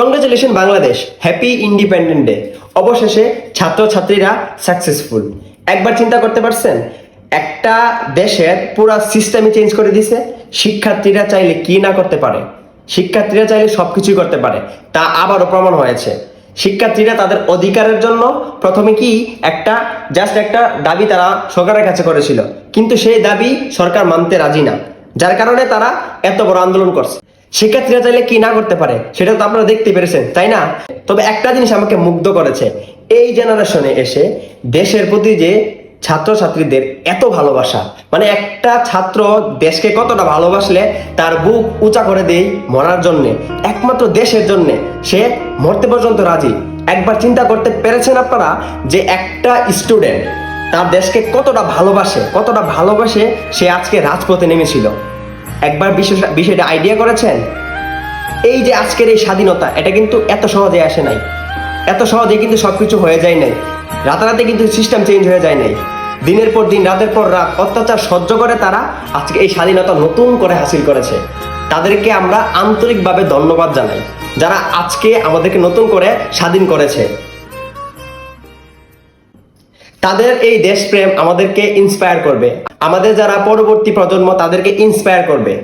Congratulation Bangladesh happy independent day অবশেষে ছাত্রছাত্রীরা successful একবার চিন্তা করতে পারছেন? একটা দেশের পুরো সিস্টেমই চেঞ্জ করে দিছে। শিক্ষার্থীরা চাইলে কি না করতে পারে? শিক্ষার্থীরা চাইলে সবকিছুই করতে পারে। তা আবারও প্রমাণ হয়েছে। শিক্ষার্থীরা তাদের অধিকারের জন্য প্রথমে কি একটা জাস্ট একটা দাবি তারা সরকারের কাছে করেছিল। কিন্তু সেই দাবি সরকার মানতে রাজি না। যার কারণে তারা এত বড় আন্দোলন করছে। শিক্ষার্থীরা চাইলে কি না করতে পারে? সেটা তো আপনারা দেখতে পেরেছেন, তাই না? তবে একটা জিনিস আমাকে মুগ্ধ করেছে। এই জেনারেশনে এসে দেশের প্রতি যে ছাত্রছাত্রীদের এত ভালোবাসা মানে একটা ছাত্র দেশকে কতটা ভালোবাসলে তার বুক উঁচা করে দেই মরার জন্য, একমাত্র দেশের জন্য। সে মরতে পর্যন্ত রাজি। একবার চিন্তা করতে পেরেছেন আপনারা যে একটা স্টুডেন্ট তার দেশকে কতটা ভালোবাসে কতটা ভালোবাসে সে আজকে রাজপথে নেমেছিল? একবার বিষয়টা আইডিয়া করেছেন? এই যে আজকের এই স্বাধীনতা, এটা কিন্তু এত সহজে আসে নাই। এত সহজে কিন্তু সবকিছু হয়ে যায় নাই। রাতারাতি কিন্তু সিস্টেম চেঞ্জ হয়ে যায় নাই। দিনের পর দিন, রাতের পর রাত অত্যাচার সহ্য করে তারা আজকে এই স্বাধীনতা নতুন করে হাসিল করেছে। তাদেরকে আমরা আন্তরিকভাবে ধন্যবাদ জানাই, যারা আজকে আমাদেরকে নতুন করে স্বাধীন করেছে। তাদের এই দেশপ্রেম আমাদেরকে ইন্সপায়ার করবে। আমাদের যারা পরবর্তী প্রজন্ম তাদেরকে ইন্সপায়ার করবে।